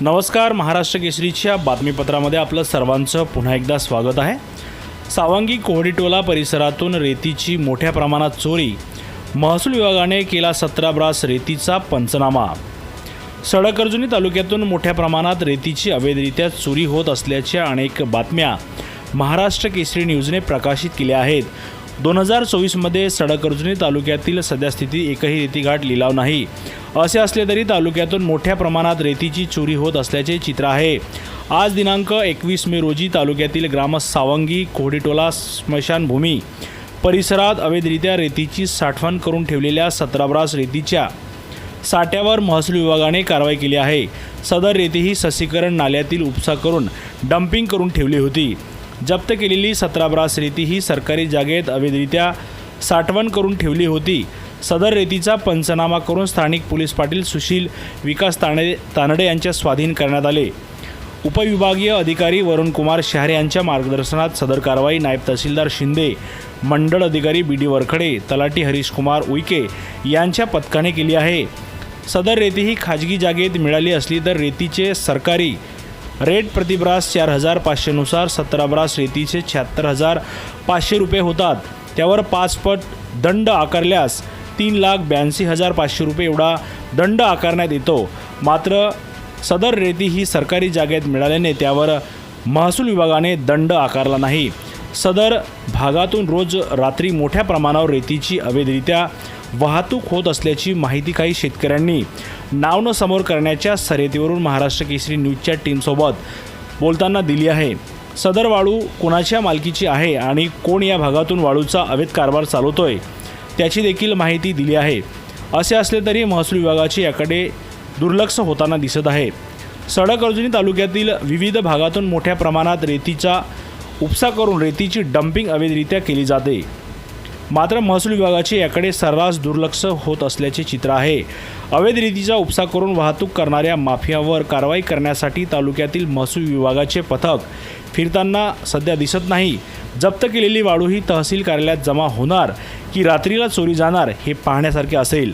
नमस्कार महाराष्ट्र केसरीच्या बातमीपत्रामध्ये आपलं सर्वांचं पुन्हा एकदा स्वागत आहे. सावंगी कोहडीटोला परिसरातून रेतीची मोठ्या प्रमाणात चोरी. महसूल विभागाने केला सतरा ब्रास रेतीचा पंचनामा. सडकर्जुनी तालुक्यातून मोठ्या प्रमाणात रेतीची अवैधरित्या चोरी होत असल्याच्या अनेक बातम्या महाराष्ट्र केसरी न्यूजने प्रकाशित केल्या आहेत. दोन हजार चोवीसमध्ये सडकर्जुनी तालुक्यातील सद्यस्थिती एकही रेतीघाट लिलाव नाही. असे असले तरी तालुक्यातून मोठ्या प्रमाणात रेतीची चोरी होत असल्याचे चित्र आहे. आज दिनांक एकवीस मे रोजी तालुक्यातील ग्राम सावंगी कोहडीटोला स्मशानभूमी परिसरात अवैधरित्या रेतीची साठवण करून ठेवलेल्या सतराब्रास रेतीच्या साठ्यावर महसूल विभागाने कारवाई केली आहे. सदर रेती ही ससीकरण नाल्यातील उपसा करून डम्पिंग करून ठेवली होती. जप्त केलेली सतराब्रास रेती ही सरकारी जागेत अवैधरित्या साठवण करून ठेवली होती. सदर रेतीचा पंचनामा करून स्थानिक पोलीस पाटील सुशील विकास ताने तानडे यांच्या स्वाधीन करण्यात आले. उपविभागीय अधिकारी वरुण कुमार शहरे यांच्या मार्गदर्शनात सदर कारवाई नायब तहसीलदार शिंदे मंडळ अधिकारी बी डी वरखडे तलाठी हरीश कुमार उईके यांच्या पथकाने केली आहे. सदर रेती ही खाजगी जागेत मिळाली असली तर रेतीचे सरकारी रेट प्रतिब्रास चार हजार पाचशेनुसार सतरा ब्रास रेतीचे शहात्तर हजार पाचशे रुपये होतात. त्यावर पाच पट दंड आकारल्यास तीन लाख ब्याऐंशी हजार पाचशे रुपये एवढा दंड आकारण्यात येतो. मात्र सदर रेती ही सरकारी जागेत मिळाल्याने त्यावर महसूल विभागाने दंड आकारला नाही. सदर भागातून रोज रात्री मोठ्या प्रमाणावर रेतीची अवैधरित्या वाहतूक होत असल्याची माहिती काही शेतकऱ्यांनी नाव न समोर करण्याच्या सरेतीवरून महाराष्ट्र केसरी न्यूजच्या टीमसोबत बोलताना दिली आहे. सदर वाळू कोणाच्या मालकीची आहे आणि कोण या भागातून वाळूचा अवैध कारभार चालवतोय? त्याची देखील माहिती दिली आहे. असे असले तरी महसूल विभागाचे याकडे दुर्लक्ष होताना दिसत आहे. सडक अर्जुनी तालुक्यातील विविध भागातून मोठ्या प्रमाणात रेतीचा उपसा करून रेतीची डम्पिंग अवैधरित्या केली जाते. मात्र महसूल विभागाचे याकडे सर्रास दुर्लक्ष होत असल्याचे चित्र आहे. अवैध रीतीचा उपसा करून वाहतूक करणाऱ्या माफियावर कारवाई करण्यासाठी तालुक्यातील महसूल विभागाचे पथक फिरताना सध्या दिसत नाही. जप्त केलेली वाळू ही तहसील कार्यालयात जमा होणार. की रात्रीला चोरी जाणार हे पाहण्यासारखे असेल.